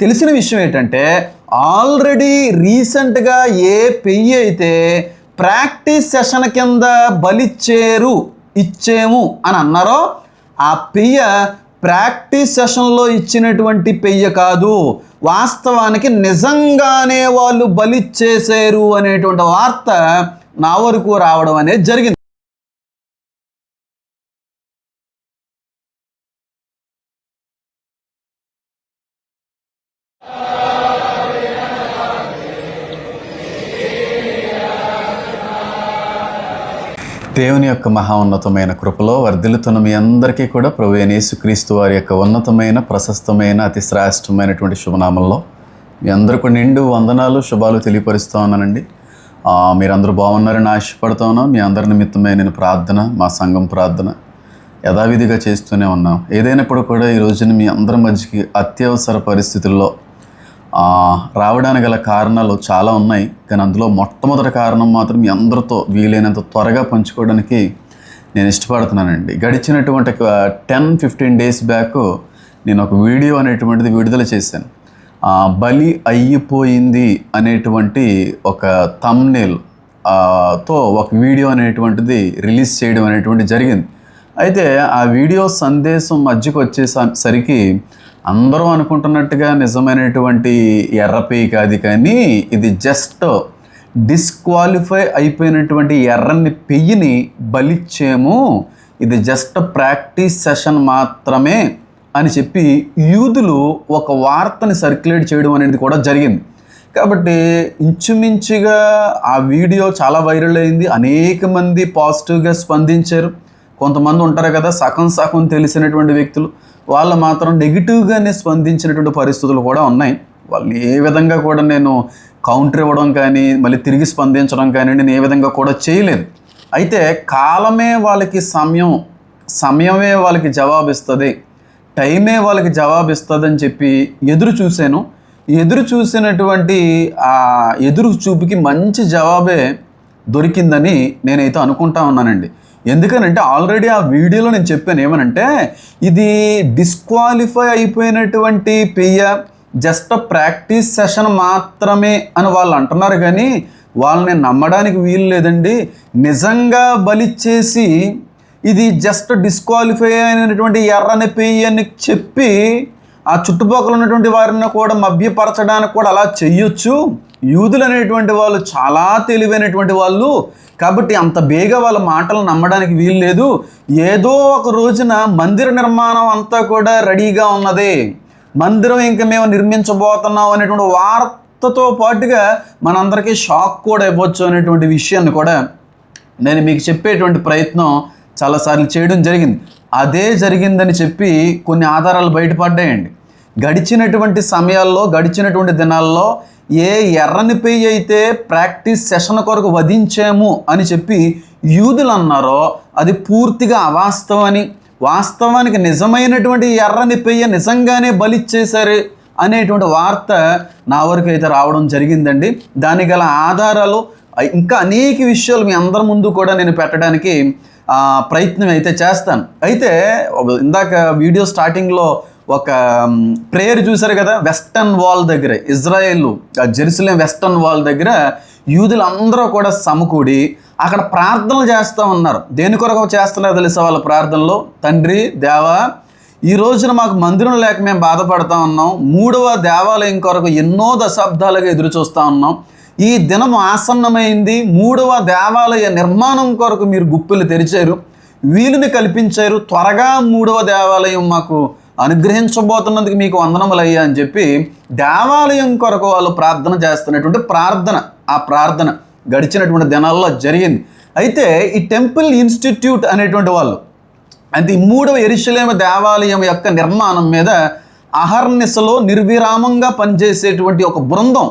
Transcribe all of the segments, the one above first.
తెలిసిన విషయం ఏంటంటే ఆల్రెడీ రీసెంట్గా ఏ పెయ్యి అయితే ప్రాక్టీస్ సెషన్ కింద బలిచ్చేరు ఇచ్చేము అని అన్నారో ఆ పెయ్య ప్రాక్టీస్ సెషన్లో ఇచ్చినటువంటి పెయ్య కాదు. వాస్తవానికి నిజంగానే వాళ్ళు బలిచ్చేసారు అనేటువంటి వార్త నా వరకు రావడం అనేది జరిగింది. దేవుని యొక్క మహా ఉన్నతమైన కృపలో వర్ధిల్లుతున్న మీ అందరికీ కూడా ప్రభు యేసుక్రీస్తు వారి యొక్క ఉన్నతమైన ప్రశస్తమైన అతి శ్రేష్టమైనటువంటి శుభనామంలో మీ అందరికి నిండు వందనాలు శుభాలు తెలియపరుస్తూ ఉన్నానండి. మీరందరూ బాగున్నారని ఆశపడుతూ ఉన్నాం. మీ అందరి నిమిత్తమే నేను ప్రార్థన మా సంఘం ప్రార్థన యథావిధిగా చేస్తూనే ఉన్నాం. ఏదైనప్పుడు కూడా ఈ రోజున మీ అందరి మధ్యకి అత్యవసర పరిస్థితుల్లో రావడానికి గల కారణాలు చాలా ఉన్నాయి. కానీ అందులో మొట్టమొదటి కారణం మాత్రం మీ అందరితో వీలైనంత త్వరగా పంచుకోవడానికి నేను ఇష్టపడుతున్నానండి. గడిచినటువంటి టెన్ ఫిఫ్టీన్ డేస్ బ్యాక్ నేను ఒక వీడియో అనేటువంటిది విడుదల చేశాను. బలి అయిపోయింది అనేటువంటి ఒక తమ్నేల్తో ఒక వీడియో అనేటువంటిది రిలీజ్ చేయడం అనేటువంటి జరిగింది. అయితే ఆ వీడియో సందేశం మధ్యకు వచ్చేసరికి అందరూ అనుకుంటున్నట్టుగా నిజమైనటువంటి ఎర్రపేయి కాదు కానీ ఇది జస్ట్ డిస్క్వాలిఫై అయిపోయినటువంటి ఎర్రని పెయ్యిని బలిచ్చేము ఇది జస్ట్ ప్రాక్టీస్ సెషన్ మాత్రమే అని చెప్పి యూదులు ఒక వార్తని సర్క్యులేట్ చేయడం అనేది కూడా జరిగింది. కాబట్టి ఇంచుమించుగా ఆ వీడియో చాలా వైరల్ అయింది. అనేక మంది పాజిటివ్గా స్పందించారు. కొంతమంది ఉంటారు కదా సగం సగం తెలిసినటువంటి వ్యక్తులు. వాళ్ళు మాత్రం నెగిటివ్గానే స్పందించినటువంటి పరిస్థితులు కూడా ఉన్నాయి. వాళ్ళు ఏ విధంగా కూడా నేను కౌంటర్ ఇవ్వడం కానీ మళ్ళీ తిరిగి స్పందించడం కానీ నేను ఏ విధంగా కూడా చేయలేదు. అయితే కాలమే వాళ్ళకి సమయం సమయమే వాళ్ళకి జవాబిస్తుంది టైమే వాళ్ళకి జవాబిస్తుందని చెప్పి ఎదురు చూశాను. ఎదురు చూసినటువంటి ఆ ఎదురు చూపుకి మంచి జవాబే దొరికిందని నేనైతే అనుకుంటా ఉన్నానండి. ఎందుకనంటే ఆల్రెడీ ఆ వీడియోలో నేను చెప్పాను ఏమనంటే ఇది డిస్క్వాలిఫై అయిపోయినటువంటి పెయ్య జస్ట్ ప్రాక్టీస్ సెషన్ మాత్రమే అని వాళ్ళు అంటున్నారు కానీ వాళ్ళని నమ్మడానికి వీలు లేదండి. నిజంగా బలిచ్చేసి ఇది జస్ట్ డిస్క్వాలిఫై అయినటువంటి ఎర్రని పెయ్యి అని చెప్పి ఆ చుట్టుపక్కల ఉన్నటువంటి వారిని కూడా మభ్యపరచడానికి కూడా అలా చెయ్యొచ్చు యూదులు అనేటువంటి వాళ్ళు చాలా తెలివైనటువంటి వాళ్ళు. కాబట్టి అంత బేగా వాళ్ళ మాటలు నమ్మడానికి వీలు లేదు. ఏదో ఒక రోజున మందిర నిర్మాణం అంతా కూడా రెడీగా ఉన్నది. మందిరం ఇంకా మేము నిర్మించబోతున్నాం అనేటువంటి వార్తతో పాటుగా మనందరికీ షాక్ కూడా ఇవ్వచ్చు అనేటువంటి విషయాన్ని కూడా నేను మీకు చెప్పేటువంటి ప్రయత్నం చాలాసార్లు చేయడం జరిగింది. అదే జరిగిందని చెప్పి కొన్ని ఆధారాలు బయటపడ్డాయండి. గడిచినటువంటి సమయాల్లో గడిచినటువంటి దినాల్లో ఏ ఎర్రని పెయ్యి అయితే ప్రాక్టీస్ సెషన్ కొరకు వధించాము అని చెప్పి యూదులు అన్నారో అది పూర్తిగా అవాస్తవని వాస్తవానికి నిజమైనటువంటి ఎర్రని పెయ్య నిజంగానే బలిచ్చేశారు అనేటువంటి వార్త నా వరకు అయితే రావడం జరిగిందండి. దానికి గల ఆధారాలు ఇంకా అనేక విషయాలు మీ అందరి ముందు కూడా నేను పెట్టడానికి ప్రయత్నం అయితే చేస్తాను. అయితే ఇందాక వీడియో స్టార్టింగ్లో ఒక ప్రేయర్ చూశారు కదా వెస్టర్న్ వాల్ దగ్గర ఇజ్రాయెల్ జెరూసలేం వెస్టర్న్ వాల్ దగ్గర యూదులు అందరూ కూడా సమకూడి అక్కడ ప్రార్థనలు చేస్తూ ఉన్నారు. దేని కొరకు చేస్తున్నారు తెలుసా వాళ్ళ ప్రార్థనలో? తండ్రి దేవా ఈ రోజున మాకు మందిరం లేక మేము బాధపడతా ఉన్నాం. మూడవ దేవాలయం కొరకు ఎన్నో దశాబ్దాలుగా ఎదురు చూస్తూ ఉన్నాం. ఈ దినం ఆసన్నమైంది. మూడవ దేవాలయ నిర్మాణం కొరకు మీరు గుప్పులు తెరిచారు. వీలుని కల్పించారు. త్వరగా మూడవ దేవాలయం మాకు అనుగ్రహించబోతున్నందుకు మీకు వందనములయ్యా అని చెప్పి దేవాలయం కొరకు వాళ్ళు ప్రార్థన చేస్తున్నటువంటి ప్రార్థన ఆ ప్రార్థన గడిచినటువంటి దినాల్లో జరిగింది. అయితే ఈ టెంపుల్ ఇన్స్టిట్యూట్ అనేటువంటి వాళ్ళు అంటే ఈ మూడవ ఎరుషలేమ దేవాలయం యొక్క నిర్మాణం మీద అహర్నిశలో నిర్విరామంగా పనిచేసేటువంటి ఒక బృందం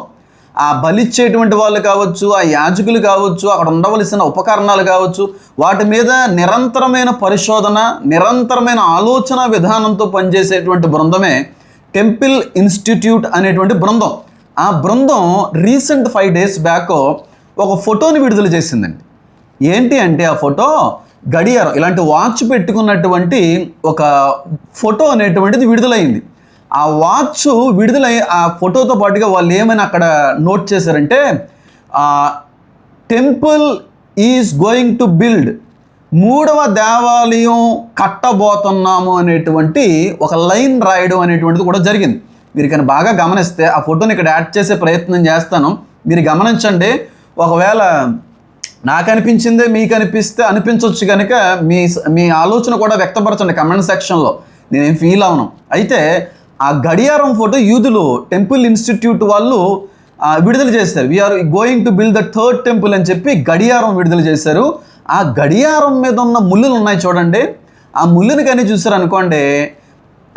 ఆ బలిచ్చేటువంటి వాళ్ళు కావచ్చు ఆ యాజకులు కావచ్చు అక్కడ ఉండవలసిన ఉపకరణాలు కావచ్చు వాటి మీద నిరంతరమైన పరిశోధన నిరంతరమైన ఆలోచన విధానంతో పనిచేసేటువంటి బృందమే టెంపుల్ ఇన్స్టిట్యూట్ అనేటువంటి బృందం. ఆ బృందం రీసెంట్ ఫైవ్ డేస్ బ్యాక్ ఒక ఫోటోని విడుదల చేసిందండి. ఏంటి అంటే ఆ ఫోటో గడియారం ఇలాంటి వాచ్ పెట్టుకున్నటువంటి ఒక ఫోటో అనేటువంటిది విడుదలైంది. ఆ వాచ్ విడుదలై ఆ ఫోటోతో పాటుగా వాళ్ళు ఏమని అక్కడ నోట్ చేశారంటే temple is going to build. మూడవ దేవాలయం కట్టబోతున్నాము అనేటువంటి ఒక లైన్ రాయడం అనేటువంటిది కూడా జరిగింది. మీరు కానీ బాగా గమనిస్తే ఆ ఫోటోని ఇక్కడ యాడ్ చేసే ప్రయత్నం చేస్తాను. మీరు గమనించండి ఒకవేళ నాకు అనిపించిందే మీకు అనిపిస్తే అనిపించవచ్చు కనుక మీ మీ ఆలోచన కూడా వ్యక్తపరచండి కమెంట్ సెక్షన్లో. నేనేం ఫీల్ అవను అయితే ఆ గడియారం ఫోటో యూదులు టెంపుల్ ఇన్స్టిట్యూట్ వాళ్ళు విడుదల చేశారు. We're going to build the third temple అని చెప్పి గడియారం విడుదల చేశారు. ఆ గడియారం మీద ఉన్న ముళ్ళులు ఉన్నాయి చూడండి. ఆ ముళ్ళుని కానీ చూసారు అనుకోండి.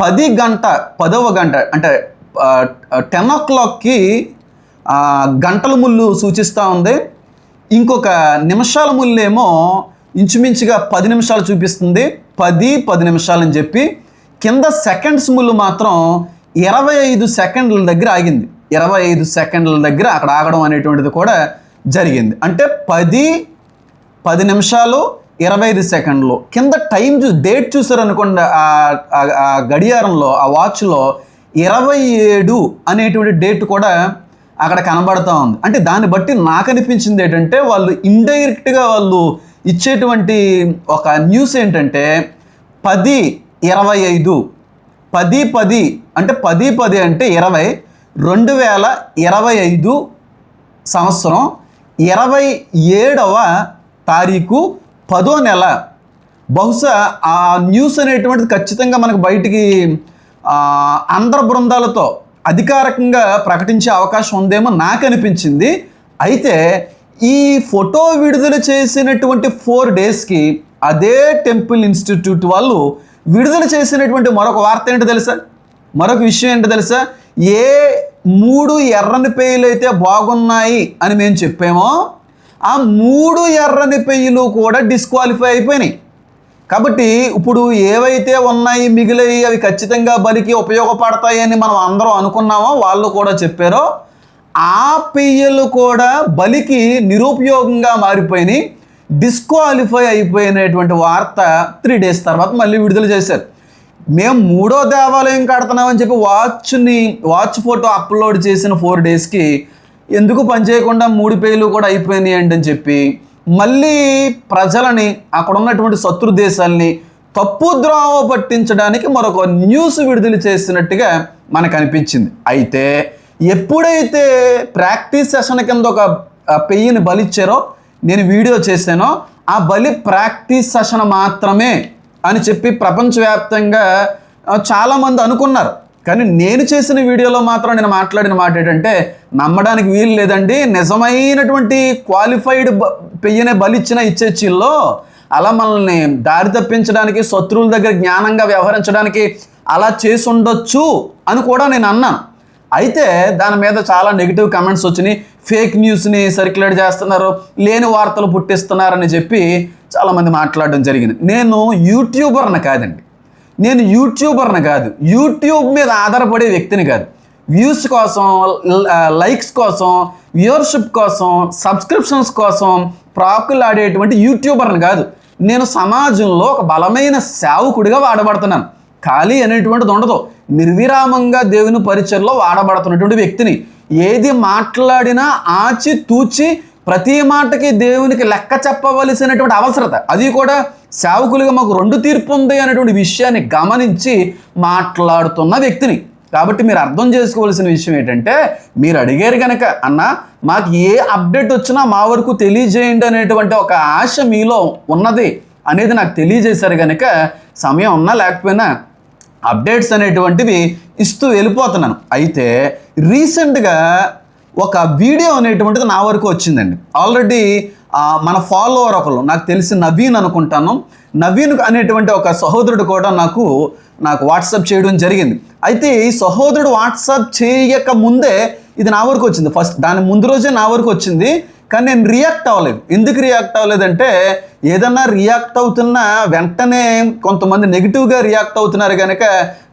పది గంట పదవ గంట అంటే టెన్ ఓ క్లాక్కి గంటల ముళ్ళు సూచిస్తూ ఉంది. ఇంకొక నిమిషాల ముళ్ళేమో ఇంచుమించుగా పది నిమిషాలు చూపిస్తుంది. పది పది నిమిషాలు అని చెప్పి కింద సెకండ్స్ ముళ్ళు మాత్రం ఇరవై ఐదు సెకండ్ల దగ్గర ఆగింది. ఇరవై ఐదు సెకండ్ల దగ్గర అక్కడ ఆగడం అనేటువంటిది కూడా జరిగింది. అంటే పది పది నిమిషాలు ఇరవై ఐదు సెకండ్లు. కింద టైం చూ డేట్ చూసారనుకోండి ఆ- ఆ గడియారంలో ఆ వాచ్లో ఇరవై ఏడు అనేటువంటి డేట్ కూడా అక్కడ కనబడతా ఉంది. అంటే దాన్ని బట్టి నాకు అనిపించింది ఏంటంటే వాళ్ళు ఇండైరెక్ట్గా వాళ్ళు ఇచ్చేటువంటి ఒక న్యూస్ ఏంటంటే పది ఇరవై ఐదు. పది పది అంటే పది పది అంటే ఇరవై. రెండు వేల ఇరవై ఐదు సంవత్సరం. ఇరవై ఏడవ తారీఖు పదో నెల. బహుశా ఆ న్యూస్ అనేటువంటిది ఖచ్చితంగా మనకు బయటికి ఆ, ఆంధ్ర బృందాలతో అధికారికంగా ప్రకటించే అవకాశం ఉందేమో నాకు అనిపించింది. అయితే ఈ ఫోటో విడుదల చేసినటువంటి ఫోర్ డేస్కి అదే టెంపుల్ ఇన్స్టిట్యూట్ వాళ్ళు విడుదల చేసినటువంటి మరొక వార్త ఏంటో తెలుసా? మరొక విషయం ఏంటో తెలుసా? ఏ మూడు ఎర్రని పెయ్యలు అయితే బాగున్నాయి అని మేము చెప్పామో ఆ మూడు ఎర్రని పెయ్యలు కూడా డిస్క్వాలిఫై అయిపోయినాయి. కాబట్టి ఇప్పుడు ఏవైతే ఉన్నాయి మిగిలివి అవి ఖచ్చితంగా బలికి ఉపయోగపడతాయని మనం అందరం అనుకున్నామో వాళ్ళు కూడా చెప్పారో ఆ పెయ్యలు కూడా బలికి నిరుపయోగంగా మారిపోయినాయి. డిస్క్వాలిఫై అయిపోయినటువంటి వార్త త్రీ డేస్ తర్వాత మళ్ళీ విడుదల చేశారు. మేము మూడో దేవాలయం కడుతున్నామని చెప్పి వాచ్ని వాచ్ ఫోటో అప్లోడ్ చేసిన ఫోర్ డేస్కి ఎందుకు పనిచేయకుండా మూడు పేర్లు కూడా అయిపోయినాయి అని చెప్పి మళ్ళీ ప్రజలని అక్కడ ఉన్నటువంటి శత్రు దేశాలని తప్పు ద్రోవ పట్టించడానికి మరొక న్యూస్ విడుదల చేసినట్టుగా మనకు అనిపించింది. అయితే ఎప్పుడైతే ప్రాక్టీస్ సెషన్ కింద ఒక పెయ్యిని బలిచ్చారో నేను వీడియో చేశానో ఆ బలి ప్రాక్టీస్ సెషన్ మాత్రమే అని చెప్పి ప్రపంచవ్యాప్తంగా చాలామంది అనుకున్నారు. కానీ నేను చేసిన వీడియోలో మాత్రం నేను మాట్లాడిన మాట ఏంటంటే నమ్మడానికి వీలు లేదండి నిజమైనటువంటి క్వాలిఫైడ్ బ పెయ్యనే బలిచ్చిన ఇచ్చేచ్చిల్లో అలా మనల్ని దారి తప్పించడానికి శత్రువుల దగ్గర జ్ఞానంగా వ్యవహరించడానికి అలా చేసి ఉండొచ్చు అని కూడా నేను అన్నాను. అయితే దాని మీద చాలా నెగిటివ్ కమెంట్స్ వచ్చినాయి. ఫేక్ న్యూస్ని సర్క్యులేట్ చేస్తున్నారు లేని వార్తలు పుట్టిస్తున్నారని చెప్పి చాలామంది మాట్లాడడం జరిగింది. నేను యూట్యూబర్ని కాదండి. నేను యూట్యూబర్ని కాదు. యూట్యూబ్ మీద ఆధారపడే వ్యక్తిని కాదు. వ్యూస్ కోసం లైక్స్ కోసం వ్యూవర్షిప్ కోసం సబ్స్క్రిప్షన్స్ కోసం ప్రాకులాడేటువంటి యూట్యూబర్ని కాదు. నేను సమాజంలో ఒక బలమైన సేవకుడిగా వాడబడుతున్నాను. ఖాళీ అనేటువంటిది ఉండదు. నిర్విరామంగా దేవుని పరిచయలో వాడబడుతున్నటువంటి వ్యక్తిని. ఏది మాట్లాడినా ఆచి తూచి ప్రతి మాటకి దేవునికి లెక్క చెప్పవలసినటువంటి అవసరత. అది కూడా సేవకులుగా మాకు రెండు తీర్పు ఉంది అనేటువంటి విషయాన్ని గమనించి మాట్లాడుతున్న వ్యక్తిని. కాబట్టి మీరు అర్థం చేసుకోవాల్సిన విషయం ఏంటంటే మీరు అడిగారు కనుక అన్న మాకు ఏ అప్డేట్ వచ్చినా మా వరకు తెలియజేయండి అనేటువంటి ఒక ఆశ మీలో ఉన్నది అనేది నాకు తెలియజేశారు కనుక సమయం ఉన్నా లేకపోయినా అప్డేట్స్ అనేటువంటివి ఇస్తూ వెళ్ళిపోతున్నాను. అయితే రీసెంట్గా ఒక వీడియో అనేటువంటిది నా వరకు వచ్చిందండి. ఆల్రెడీ మన ఫాలోవర్ ఒకరు నాకు తెలిసి నవీన్ అనుకుంటాను. నవీన్ అనేటువంటి ఒక సహోదరుడు కూడా నాకు నాకు వాట్సాప్ చేయడం జరిగింది. అయితే ఈ సహోదరుడు వాట్సాప్ చేయక ముందే ఇది నా వరకు వచ్చింది. ఫస్ట్ దాని ముందు రోజే నా వరకు వచ్చింది. కానీ నేను రియాక్ట్ అవ్వలేదు. ఎందుకు రియాక్ట్ అవ్వలేదంటే ఏదన్నా రియాక్ట్ అవుతున్నా వెంటనే కొంతమంది నెగిటివ్గా రియాక్ట్ అవుతున్నారు కనుక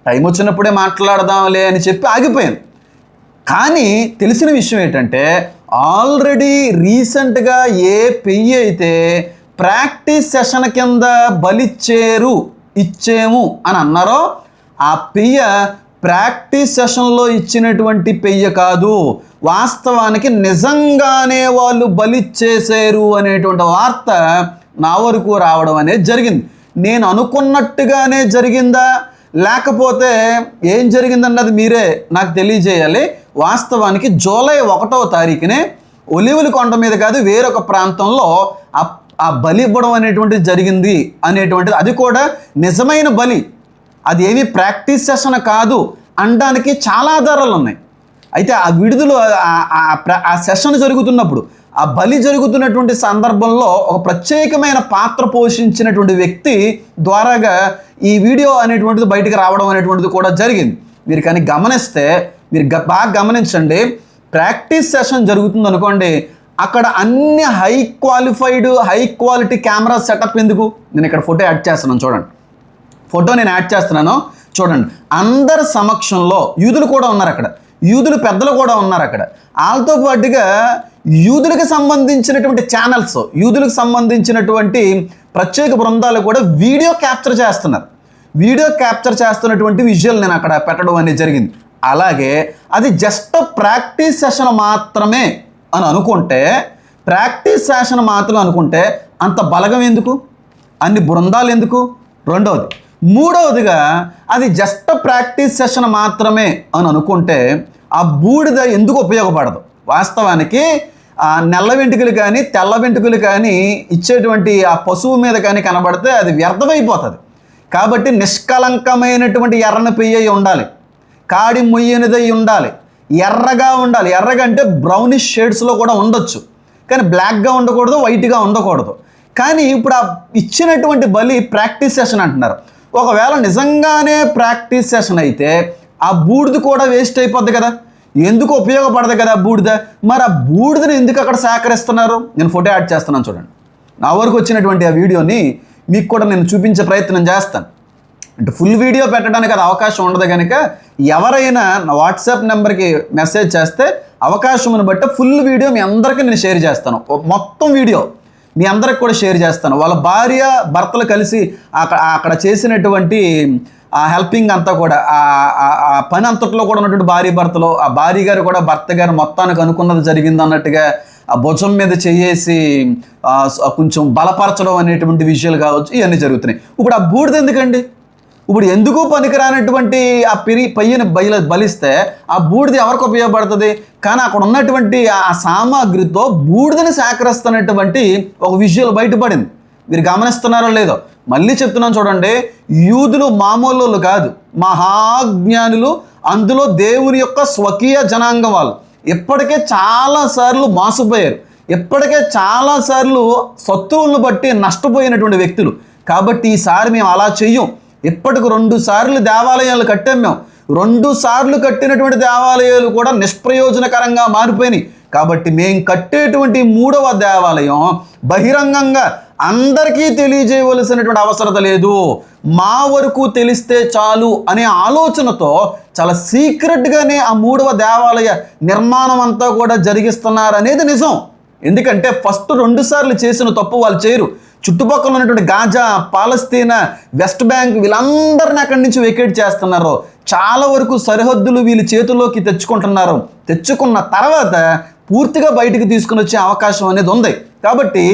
టైం వచ్చినప్పుడే మాట్లాడదాంలే అని చెప్పి ఆగిపోయాను. కానీ తెలిసిన విషయం ఏంటంటే ఆల్రెడీ రీసెంట్గా ఏ పెయ్యి అయితే ప్రాక్టీస్ సెషన్ కింద బలిచ్చేరు ఇచ్చేము అని అన్నారో ఆ పెయ్య ప్రాక్టీస్ సెషన్లో ఇచ్చినటువంటి పెయ్య కాదు. వాస్తవానికి నిజంగానే వాళ్ళు బలిచ్చేశారు అనేటువంటి వార్త నా వరకు రావడం అనేది జరిగింది. నేను అనుకున్నట్టుగానే జరిగిందా? లేకపోతే ఏం జరిగిందన్నది మీరే నాకు తెలియజేయాలి. వాస్తవానికి జూలై ఒకటో తారీఖునే ఒలివుల కొండ మీద కాదు వేరొక ప్రాంతంలో ఆ ఆ బలి ఇవ్వడం అనేటువంటిది జరిగింది అనేటువంటిది. అది కూడా నిజమైన బలి. అది ఏమీ ప్రాక్టీస్ సెషన్ కాదు అనడానికి చాలా ఆధారాలు ఉన్నాయి. అయితే ఆ విడుదల ఆ- సెషన్ జరుగుతున్నప్పుడు ఆ బలి జరుగుతున్నటువంటి సందర్భంలో ఒక ప్రత్యేకమైన పాత్ర పోషించినటువంటి వ్యక్తి ద్వారాగా ఈ వీడియో అనేటువంటిది బయటకు రావడం అనేటువంటిది కూడా జరిగింది. మీరు కానీ గమనిస్తే మీరు గ- బాగా గమనించండి. ప్రాక్టీస్ సెషన్ జరుగుతుంది అనుకోండి అక్కడ అన్ని high qualified high quality camera setup ఎందుకు? నేను ఇక్కడ ఫోటో యాడ్ చేస్తున్నాను చూడండి. ఫోటో నేను యాడ్ చేస్తున్నాను చూడండి. అందరి సమక్షంలో యూదులు కూడా ఉన్నారు అక్కడ. యూదులు పెద్దలు కూడా ఉన్నారు అక్కడ. వాళ్ళతో పాటుగా యూదులకు సంబంధించినటువంటి ఛానల్స్ యూదులకు సంబంధించినటువంటి ప్రత్యేక బృందాలు కూడా వీడియో క్యాప్చర్ చేస్తున్నారు. వీడియో క్యాప్చర్ చేస్తున్నటువంటి విజువల్ నేను అక్కడ పెట్టడం అనేది జరిగింది. అలాగే అది జస్ట్ ప్రాక్టీస్ సెషన్ మాత్రమే అని అనుకుంటే ప్రాక్టీస్ సెషన్ మాత్రం అనుకుంటే అంత బలగం ఎందుకు? అన్ని బృందాలు ఎందుకు? రెండవది. మూడవదిగా అది జస్ట్ ప్రాక్టీస్ సెషన్ మాత్రమే అని అనుకుంటే ఆ బూడిద ఎందుకు ఉపయోగపడదు? వాస్తవానికి ఆ నల్ల వెంట్రుకలు కానీ తెల్ల వెంట్రుకలు కానీ ఇచ్చేటువంటి ఆ పశువు మీద కానీ కనబడితే అది వ్యర్థమైపోతుంది. కాబట్టి నిష్కలంకమైనటువంటి ఎర్రని పెయ్యి ఉండాలి. కాడి మొయ్యనిదై ఉండాలి. ఎర్రగా ఉండాలి. ఎర్రగా అంటే బ్రౌనిష్ షేడ్స్లో కూడా ఉండొచ్చు. కానీ బ్లాక్గా ఉండకూడదు వైట్గా ఉండకూడదు. కానీ ఇప్పుడు ఆ ఇచ్చినటువంటి బలి ప్రాక్టీస్ సెషన్ అంటున్నారు. ఒకవేళ నిజంగానే ప్రాక్టీస్ సెషన్ అయితే ఆ బూడిద కూడా వేస్ట్ అయిపోద్ది కదా. ఎందుకు ఉపయోగపడదు కదా బూడిద? మరి ఆ బూడిదని ఎందుకు అక్కడ సేకరిస్తున్నారు? నేను ఫోటో యాడ్ చేస్తున్నాను చూడండి. నా వరకు వచ్చినటువంటి ఆ వీడియోని మీకు కూడా నేను చూపించే ప్రయత్నం చేస్తాను. అంటే ఫుల్ వీడియో పెట్టడానికి అది అవకాశం ఉండదు కనుక ఎవరైనా నా వాట్సాప్ నెంబర్కి మెసేజ్ చేస్తే అవకాశంను బట్టి ఫుల్ వీడియో మీ అందరికీ నేను షేర్ చేస్తాను. మొత్తం వీడియో మీ అందరికి కూడా షేర్ చేస్తాను. వాళ్ళ భార్య భర్తలు కలిసి అక్కడ అక్కడ చేసినటువంటి ఆ హెల్పింగ్ అంతా కూడా ఆ- పని అంతట్లో కూడా ఉన్నటువంటి భార్య భర్తలు ఆ భార్య గారు కూడా భర్త గారు మొత్తానికి అనుకున్నది జరిగింది అన్నట్టుగా ఆ భుజం మీద చేయేసి కొంచెం బలపరచడం అనేటువంటి విషయాలు కావచ్చు ఇవన్నీ జరుగుతున్నాయి. ఇప్పుడు ఆ బూడిద ఎందుకండి? ఇప్పుడు ఎందుకు పనికిరానటువంటి ఆ పిరి పయ్యని బయలు బలిస్తే ఆ బూడిద ఎవరికి ఉపయోగపడుతుంది? కానీ అక్కడ ఉన్నటువంటి ఆ సామాగ్రితో బూడిదని సేకరిస్తున్నటువంటి ఒక విజువల్ బయటపడింది. మీరు గమనిస్తున్నారో లేదో? మళ్ళీ చెప్తున్నాను చూడండి. యూదులు మామూలు కాదు. మహాజ్ఞానులు అందులో దేవుని యొక్క స్వకీయ జనాంగం వాళ్ళు ఇప్పటికే చాలాసార్లు మోసపోయారు. ఇప్పటికే చాలాసార్లు శత్రువులను బట్టి నష్టపోయినటువంటి వ్యక్తులు. కాబట్టి ఈసారి మేము అలా చెయ్యం. ఇప్పటికి రెండు సార్లు దేవాలయాలు కట్టాం మేము. రెండు సార్లు కట్టినటువంటి దేవాలయాలు కూడా నిష్ప్రయోజనకరంగా మారిపోయినాయి. కాబట్టి మేము కట్టేటువంటి మూడవ దేవాలయం బహిరంగంగా అందరికీ తెలియజేయవలసినటువంటి అవసరత లేదు. మా వరకు తెలిస్తే చాలు అనే ఆలోచనతో చాలా సీక్రెట్గానే ఆ మూడవ దేవాలయ నిర్మాణం అంతా కూడా జరిగిస్తున్నారు అనేది నిజం. ఎందుకంటే ఫస్ట్ రెండు సార్లు చేసిన తప్పు వాళ్ళు చేయరు. చుట్టుపక్కల ఉన్నటువంటి గాజా పాలస్తీనా వెస్ట్ బ్యాంక్ వీళ్ళందరిని అక్కడి నుంచి వెకేట్ చేస్తున్నారు. చాలా వరకు సరిహద్దులు వీళ్ళు చేతుల్లోకి తెచ్చుకుంటున్నారు. తెచ్చుకున్న తర్వాత పూర్తిగా బయటికి తీసుకుని వచ్చే అవకాశం అనేది ఉంది. కాబట్టి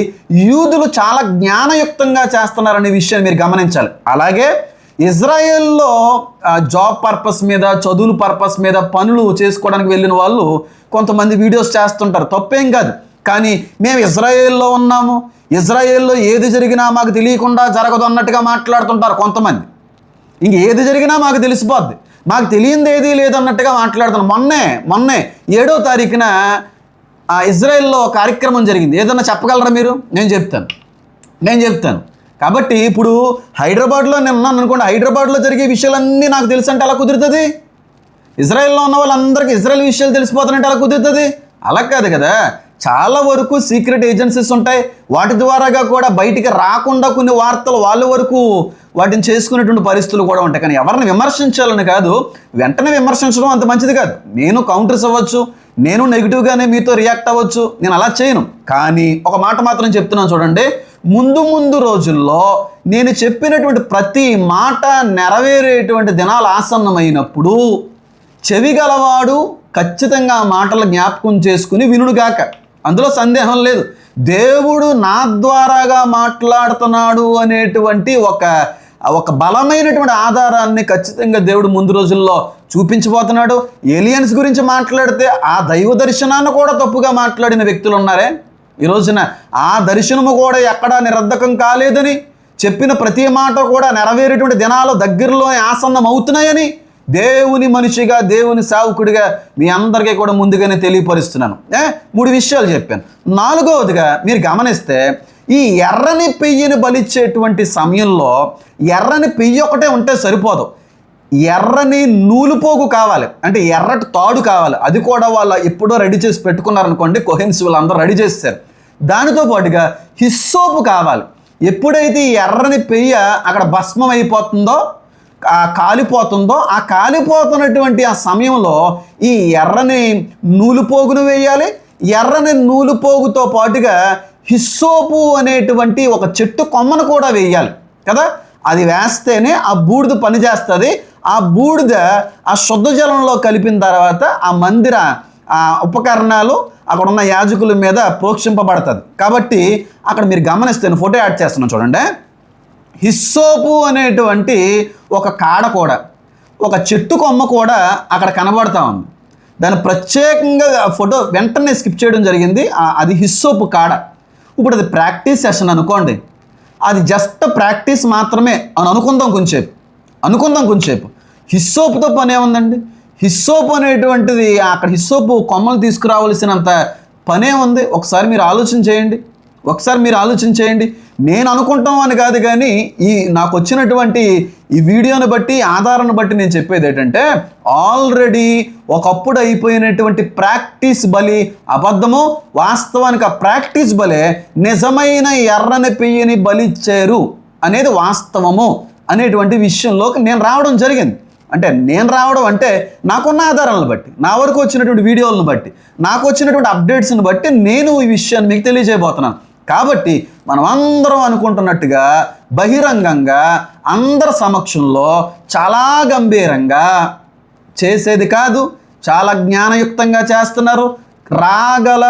యూదులు చాలా జ్ఞానయుక్తంగా చేస్తున్నారనే విషయాన్ని మీరు గమనించాలి. అలాగే ఇజ్రాయెల్లో జాబ్ పర్పస్ మీద చదువుల పర్పస్ మీద పనులు చేసుకోవడానికి వెళ్ళిన వాళ్ళు కొంతమంది వీడియోస్ చేస్తుంటారు. తప్పేం కాదు. కానీ మేము ఇజ్రాయెల్లో ఉన్నాము. ఇజ్రాయెల్లో ఏది జరిగినా మాకు తెలియకుండా జరగదు అన్నట్టుగా మాట్లాడుతుంటారు కొంతమంది. ఇంక ఏది జరిగినా మాకు తెలిసిపోద్ది. మాకు తెలియంది ఏది లేదన్నట్టుగా మాట్లాడుతున్నాం మొన్నే మొన్నే ఏడో తారీఖున ఆ ఇజ్రాయెల్లో కార్యక్రమం జరిగింది. ఏదన్నా చెప్పగలరా మీరు? నేను చెప్తాను. నేను చెప్తాను. కాబట్టి ఇప్పుడు హైదరాబాద్లో నేను ఉన్నాను అనుకోండి హైదరాబాద్లో జరిగే విషయాలన్నీ నాకు తెలుసు అంటే అలా కుదురుతుంది? ఇజ్రాయెల్లో ఉన్న వాళ్ళందరికీ ఇజ్రాయెల్ విషయాలు తెలిసిపోతానంటే అలా కుదురుతుంది? అలా కాదు కదా. చాలా వరకు సీక్రెట్ ఏజెన్సీస్ ఉంటాయి. వాటి ద్వారాగా కూడా బయటికి రాకుండా కొన్ని వార్తలు వాళ్ళ వరకు వాటిని చేసుకునేటువంటి పరిస్థితులు కూడా ఉంటాయి. కానీ ఎవరిని విమర్శించాలని కాదు వెంటనే విమర్శించడం అంత మంచిది కాదు. నేను కౌంటర్స్ అవ్వచ్చు నేను నెగిటివ్గానే మీతో రియాక్ట్ అవ్వచ్చు నేను అలా చేయను. కానీ ఒక మాట మాత్రం చెప్తున్నాను చూడండి. ముందు ముందు రోజుల్లో నేను చెప్పినటువంటి ప్రతి మాట నెరవేరేటువంటి దినాలు ఆసన్నమైనప్పుడు చెవి గలవాడు ఖచ్చితంగా మాటలు జ్ఞాపకం చేసుకుని వినుడుగాక అందులో సందేహం లేదు. దేవుడు నా ద్వారాగా మాట్లాడుతున్నాడు అనేటువంటి ఒక ఒక బలమైనటువంటి ఆధారాన్ని ఖచ్చితంగా దేవుడు ముందు రోజుల్లో చూపించబోతున్నాడు. ఏలియన్స్ గురించి మాట్లాడితే ఆ దైవ దర్శనాన్ని కూడా తప్పుగా మాట్లాడిన వ్యక్తులు ఉన్నారే? ఈ రోజున ఆ దర్శనము కూడా ఎక్కడా నిరర్ధకం కాలేదని చెప్పిన ప్రతి మాట కూడా నెరవేరేటువంటి దినాలు దగ్గరలో ఆసన్నం అవుతున్నాయని దేవుని మనిషిగా దేవుని సేవకుడిగా మీ అందరికీ కూడా ముందుగానే తెలియపరుస్తున్నాను. ఏ? మూడు విషయాలు చెప్పాను. నాలుగవదిగా మీరు గమనిస్తే ఈ ఎర్రని పెయ్యిని బలిచ్చేటువంటి సమయంలో ఎర్రని పెయ్యి ఒకటే ఉంటే సరిపోదు. ఎర్రని నూలుపోగు కావాలి. అంటే ఎర్రటి తాడు కావాలి. అది కూడా వాళ్ళు ఎప్పుడో రెడీ చేసి పెట్టుకున్నారనుకోండి కొహెన్స్ వాళ్ళందరూ రెడీ చేస్తారు దానితో పాటుగా హిస్సోపు కావాలి. ఎప్పుడైతే ఈ ఎర్రని పెయ్య అక్కడ భస్మం అయిపోతుందో కాలిపోతుందో ఆ కాలిపోతున్నటువంటి ఆ సమయంలో ఈ ఎర్రని నూలుపోగును వేయాలి. ఎర్రని నూలుపోగుతో పాటుగా హిస్సోపు అనేటువంటి ఒక చెట్టు కొమ్మను కూడా వేయాలి కదా? అది వేస్తేనే ఆ బూడిద పనిచేస్తుంది. ఆ బూడిద ఆ శుద్ధ జలంలో కలిపిన తర్వాత ఆ మందిర ఆ ఉపకరణాలు అక్కడ ఉన్న యాజకుల మీద ప్రోక్షింపబడుతుంది. కాబట్టి అక్కడ మీరు గమనిస్తే ఫోటో యాడ్ చేస్తున్నాను చూడండి. హిస్సోపు అనేటువంటి ఒక కాడ కూడా ఒక చెట్టు కొమ్మ కూడా అక్కడ కనబడతా ఉంది. దాన్ని ప్రత్యేకంగా ఫోటో వెంటనే స్కిప్ చేయడం జరిగింది. అది హిస్సోపు కాడ. ఇప్పుడు అది ప్రాక్టీస్ సెషన్ అనుకోండి. అది జస్ట్ ప్రాక్టీస్ మాత్రమే అని అనుకుందాం కొంచెంసేపు. అనుకుందాం కొంచెంసేపు. హిస్సోపుతో పని ఏముందండి? హిస్సోపు అనేటువంటిది అక్కడ హిస్సోపు కొమ్మలు తీసుకురావాల్సినంత పనే ఉంది. ఒకసారి మీరు ఆలోచన చేయండి. ఒకసారి మీరు ఆలోచన చేయండి. నేను అనుకుంటాం అని కాదు కానీ ఈ నాకు వచ్చినటువంటి ఈ వీడియోని బట్టి ఆధారాన్ని బట్టి నేను చెప్పేది ఏంటంటే ఆల్రెడీ ఒకప్పుడు అయిపోయినటువంటి ప్రాక్టీస్ బలి అబద్ధము వాస్తవానికి ఆ ప్రాక్టీస్ బలే నిజమైన ఎర్రని పెయ్యని బలిచ్చారు అనేది వాస్తవము అనేటువంటి విషయంలోకి నేను రావడం జరిగింది. అంటే నేను రావడం అంటే నాకున్న ఆధారాలను బట్టి నా వరకు వచ్చినటువంటి వీడియోలను బట్టి నాకు వచ్చినటువంటి అప్డేట్స్ని బట్టి నేను ఈ విషయాన్ని మీకు తెలియజేయబోతున్నాను. కాబట్టి మనం అందరం అనుకుంటున్నట్టుగా బహిరంగంగా అందరి సమక్షంలో చాలా గంభీరంగా చేసేది కాదు చాలా జ్ఞానయుక్తంగా చేస్తున్నారు. రాగల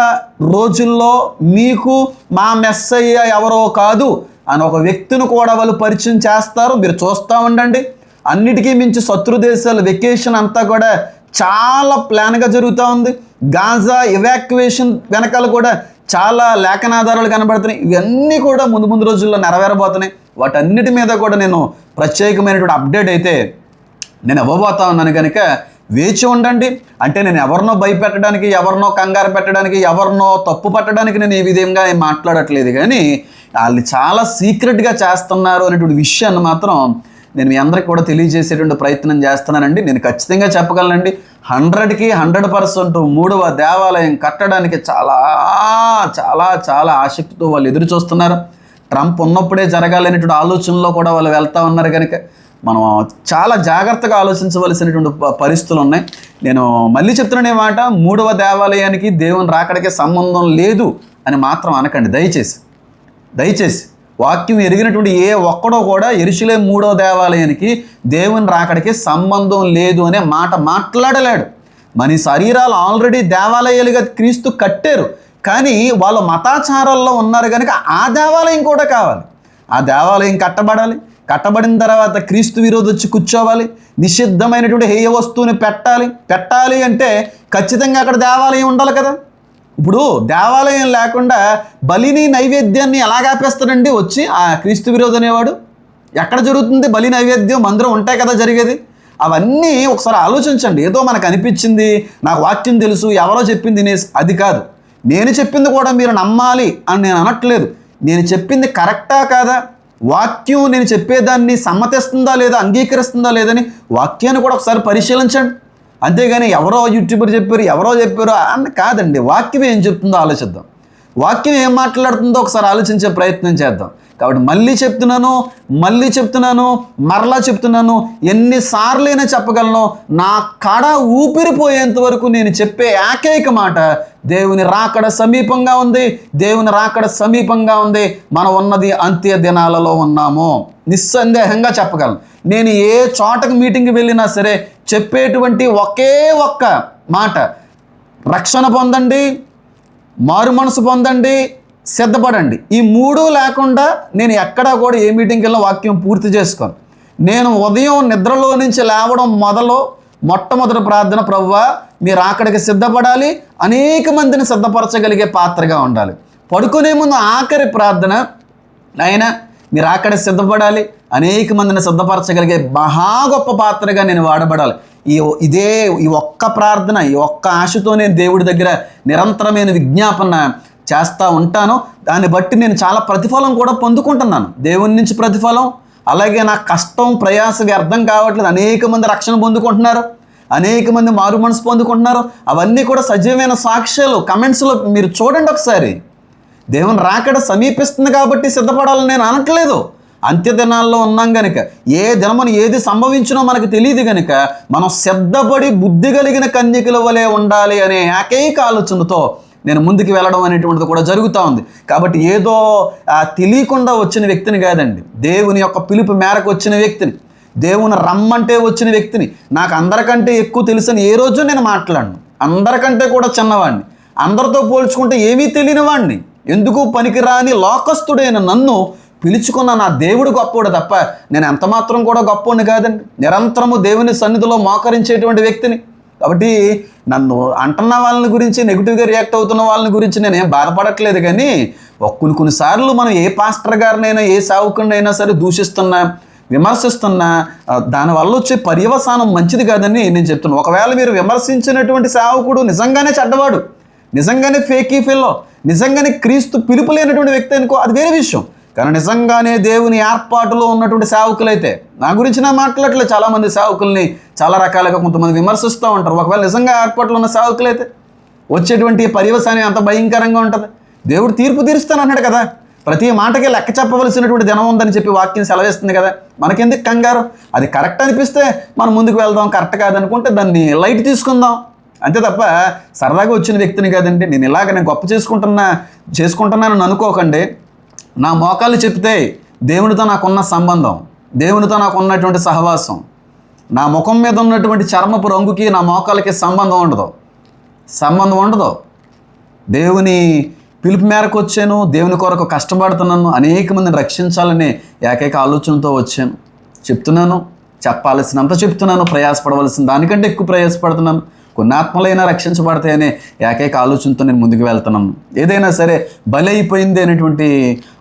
రోజుల్లో మీకు మా మెస్సయ్య ఎవరో కాదు అని ఒక వ్యక్తిని కూడా వాళ్ళు పరిచయం చేస్తారు. మీరు చూస్తూ ఉండండి. అన్నిటికీ మించి శత్రు దేశాల వెకేషన్ అంతా కూడా చాలా ప్లాన్గా జరుగుతూ ఉంది. గాజా ఎవాక్యువేషన్ వెనకాల కూడా చాలా లేఖనాధారాలు కనబడుతున్నాయి. ఇవన్నీ కూడా ముందు ముందు రోజుల్లో నెరవేరబోతున్నాయి. వాటన్నిటి మీద కూడా నేను ప్రత్యేకమైనటువంటి అప్డేట్ అయితే నేను ఇవ్వబోతా ఉన్నాను కనుక వేచి ఉండండి. అంటే నేను ఎవరినో భయపెట్టడానికి ఎవరినో కంగారు పెట్టడానికి ఎవరినో తప్పు పట్టడానికి నేను ఈ విధంగా మాట్లాడట్లేదు. కానీ వాళ్ళు చాలా సీక్రెట్గా చేస్తున్నారు అనేటువంటి విషయాన్ని మాత్రం నేను మీ అందరికీ కూడా తెలియజేసేటువంటి ప్రయత్నం చేస్తున్నానండి. నేను ఖచ్చితంగా చెప్పగలనండి. హండ్రెడ్కి హండ్రెడ్ పర్సెంట్ మూడవ దేవాలయం కట్టడానికి చాలా చాలా చాలా ఆసక్తితో వాళ్ళు ఎదురు చూస్తున్నారు ట్రంప్ ఉన్నప్పుడే జరగాలనేటువంటి ఆలోచనలో కూడా వాళ్ళు వెళ్తా ఉన్నారు కనుక మనం చాలా జాగ్రత్తగా ఆలోచించవలసినటువంటి ప- పరిస్థితులు ఉన్నాయి. నేను మళ్ళీ చెప్తున్న మాట మూడవ దేవాలయానికి దేవుని రాకడికి సంబంధం లేదు అని మాత్రం అనకండి. దయచేసి దయచేసి. వాక్యం ఎరిగినటువంటి ఏ ఒక్కడో కూడా ఎరుషులే మూడో దేవాలయానికి దేవుని రాకడికి సంబంధం లేదు అనే మాట మాట్లాడలేడు. మన శరీరాలు ఆల్రెడీ దేవాలయాలుగా క్రీస్తు కట్టారు. కానీ వాళ్ళు మతాచారాల్లో ఉన్నారు కనుక ఆ దేవాలయం కూడా కావాలి. ఆ దేవాలయం కట్టబడాలి. కట్టబడిన తర్వాత క్రీస్తు విరోధి వచ్చి కూర్చోవాలి. నిషిద్ధమైనటువంటి హేయ వస్తువుని పెట్టాలి. పెట్టాలి అంటే ఖచ్చితంగా అక్కడ దేవాలయం ఉండాలి కదా. ఇప్పుడు దేవాలయం లేకుండా బలిని నైవేద్యాన్ని ఎలా ఆపేస్తాడండి వచ్చి ఆ క్రీస్తు విరోధి అనేవాడు. ఎక్కడ జరుగుతుంది? బలి నైవేద్యం మందిరం ఉంటాయి కదా జరిగేది. అవన్నీ ఒకసారి ఆలోచించండి. ఏదో మనకు అనిపించింది నాకు వాక్యం తెలుసు ఎవరో చెప్పింది నే అది కాదు. నేను చెప్పింది కూడా మీరు నమ్మాలి అని నేను అనట్లేదు. నేను చెప్పింది కరెక్టా కాదా? వాక్యం నేను చెప్పేదాన్ని సమ్మతిస్తుందా లేదా అంగీకరిస్తుందా లేదని వాక్యాన్ని కూడా ఒకసారి పరిశీలించండి. అంతేగాని ఎవరో యూట్యూబర్ చెప్పారు ఎవరో చెప్పారు అని కాదండి వాక్యం ఏం చెప్తుందో ఆలోచిద్దాం. వాక్యం ఏం మాట్లాడుతుందో ఒకసారి ఆలోచించే ప్రయత్నం చేద్దాం. కాబట్టి మళ్ళీ చెప్తున్నాను మళ్ళీ చెప్తున్నాను మరలా చెప్తున్నాను ఎన్నిసార్లైనా చెప్పగలను నా కడ ఊపిరిపోయేంత వరకు నేను చెప్పే ఏకైక మాట దేవుని రాకడ సమీపంగా ఉంది దేవుని రాకడ సమీపంగా ఉంది మనం ఉన్నది అంత్య దినాలలో ఉన్నాము. నిస్సందేహంగా చెప్పగలను. నేను ఏ చోటకు మీటింగ్కి వెళ్ళినా సరే చెప్పేటువంటి ఒకే ఒక్క మాట. రక్షణ పొందండి మారు మనసు పొందండి సిద్ధపడండి. ఈ మూడు లేకుండా నేను ఎక్కడా కూడా ఏ మీటింగ్కి వెళ్ళిన వాక్యం పూర్తి చేసుకోను. నేను ఉదయం నిద్రలో నుంచి లేవడం మొదలు మొట్టమొదటి ప్రార్థన ప్రవ్వా మీరు అక్కడికి సిద్ధపడాలి అనేక మందిని సిద్ధపరచగలిగే పాత్రగా ఉండాలి. పడుకునే ముందు ఆఖరి ప్రార్థన నాయన మీరు అక్కడ సిద్ధపడాలి. అనేక మందిని సిద్ధపరచగలిగే మహా గొప్ప పాత్రగా నేను వాడబడాలి. ఈ ఇదే ఈ ఒక్క ప్రార్థన ఈ ఒక్క ఆశతో నేను దేవుడి దగ్గర నిరంతరమైన విజ్ఞాపన చేస్తూ ఉంటాను. దాన్ని బట్టి నేను చాలా ప్రతిఫలం కూడా పొందుకుంటున్నాను. దేవుని నుంచి ప్రతిఫలం అలాగే నా కష్టం ప్రయాస వ్యర్థం కావట్లేదు. అనేక మంది రక్షణ పొందుకుంటున్నారు. అనేక మంది మారు మనసు పొందుకుంటున్నారు. అవన్నీ కూడా సజీవమైన సాక్ష్యాలు. కమెంట్స్లో మీరు చూడండి ఒకసారి. దేవుని రాకడ సమీపిస్తుంది కాబట్టి సిద్ధపడాలని నేను అనట్లేదు. అంత్య దినాల్లో ఉన్నాం గనుక ఏ దినమును ఏది సంభవించినో మనకు తెలియదు గనుక మనం సిద్ధపడి బుద్ధి కలిగిన కన్యకుల వలె ఉండాలి అనే ఏకైక ఆలోచనతో నేను ముందుకు వెళ్ళడం అనేటువంటిది కూడా జరుగుతూ ఉంది. కాబట్టి ఏదో తెలియకుండా వచ్చిన వ్యక్తిని కాదండి. దేవుని యొక్క పిలుపు మేరకు వచ్చిన వ్యక్తిని దేవుని రమ్మంటే వచ్చిన వ్యక్తిని నాకు అందరికంటే ఎక్కువ తెలుసని ఏ రోజు నేను మాట్లాడను. అందరికంటే కూడా చిన్నవాడిని అందరితో పోల్చుకుంటే ఏమీ తెలియని వాడిని ఎందుకు పనికిరాని లోకస్తుడైన నన్ను పిలుచుకున్న నా దేవుడు గొప్పోడు తప్ప నేను ఎంత మాత్రం కూడా గొప్పోడిని కాదండి. నిరంతరము దేవుని సన్నిధిలో మోకరించేటువంటి వ్యక్తిని. కాబట్టి నన్ను అంటున్న వాళ్ళని గురించి నెగిటివ్గా రియాక్ట్ అవుతున్న వాళ్ళని గురించి నేను బాధపడట్లేదు కానీ కొన్ని కొన్నిసార్లు మనం ఏ పాస్టర్ గారినైనా ఏ సావుకుడినైనా సరే దూషిస్తున్నా విమర్శిస్తున్నా దానివల్ల వచ్చే పర్యవసానం మంచిది కాదని నేను చెప్తున్నాను ఒకవేళ మీరు విమర్శించినటువంటి సేవకుడు నిజంగానే చెడ్డవాడు. నిజంగానే ఫేకీ ఫిల్లో నిజంగానే క్రీస్తు పిలుపు లేనటువంటి వ్యక్తి అనుకో అది వేరే విషయం. కానీ నిజంగానే దేవుని ఏర్పాటులో ఉన్నటువంటి సేవకులైతే నా గురించి నా మాట్లాడట్లేదు చాలామంది సేవకుల్ని చాలా రకాలుగా కొంతమంది విమర్శిస్తూ ఉంటారు. ఒకవేళ నిజంగా ఏర్పాటులో ఉన్న సేవకులైతే వచ్చేటువంటి పర్యవసానం అంత భయంకరంగా ఉంటుంది? దేవుడు తీర్పు తీరుస్తాను అన్నాడు కదా. ప్రతి మాటకి లెక్క చెప్పవలసినటువంటి దినం ఉందని చెప్పి వాక్యం సెలవిస్తుంది కదా. మనకెందుకు కంగారు? అది కరెక్ట్ అనిపిస్తే మనం ముందుకు వెళ్దాం కరెక్ట్ కాదనుకుంటే దాన్ని లైట్ తీసుకుందాం. అంతే తప్ప సరదాగా వచ్చిన వ్యక్తిని కాదండి. నేను ఇలాగ నేను గొప్ప చేసుకుంటున్నా చేసుకుంటున్నానని అనుకోకండి. నా మోకాలు చెప్తే దేవునితో నాకున్న సంబంధం దేవునితో నాకు ఉన్నటువంటి సహవాసం నా ముఖం మీద ఉన్నటువంటి చర్మపు రంగుకి నా మోకాలకి సంబంధం ఉండదు. సంబంధం ఉండదు. దేవుని పిలుపు మేరకు వచ్చాను దేవుని కొరకు కష్టపడుతున్నాను అనేక మందిని రక్షించాలనే ఏకైక ఆలోచనతో వచ్చాను. చెప్తున్నాను చెప్పాల్సినంత చెప్తున్నాను ప్రయాసపడవలసిన దానికంటే ఎక్కువ ప్రయాసపడుతున్నాను. కొన్ని ఆత్మలైనా రక్షించబడతాయనే ఏకైక ఆలోచనతో నేను ముందుకు వెళ్తున్నాను ఏదైనా సరే బలైపోయింది అనేటువంటి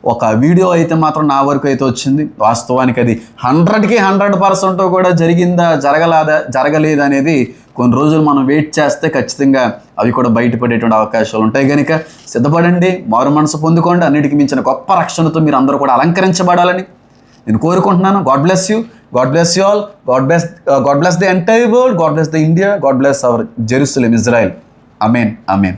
ఒక వీడియో అయితే మాత్రం నా వరకు అయితే వచ్చింది. వాస్తవానికి అది హండ్రెడ్కి హండ్రెడ్ పర్సెంట్ కూడా జరిగిందా జరగలేదా జరగలేదు అనేది కొన్ని రోజులు మనం వెయిట్ చేస్తే ఖచ్చితంగా అవి కూడా బయటపడేటువంటి అవకాశాలు ఉంటాయి కనుక సిద్ధపడండి మారు మనసు పొందుకోండి అన్నిటికీ మించిన గొప్ప రక్షణతో మీరు అందరూ కూడా అలంకరించబడాలని నేను కోరుకుంటున్నాను. God bless you God bless you all God bless God bless the entire world God bless the India God bless our Jerusalem Israel amen amen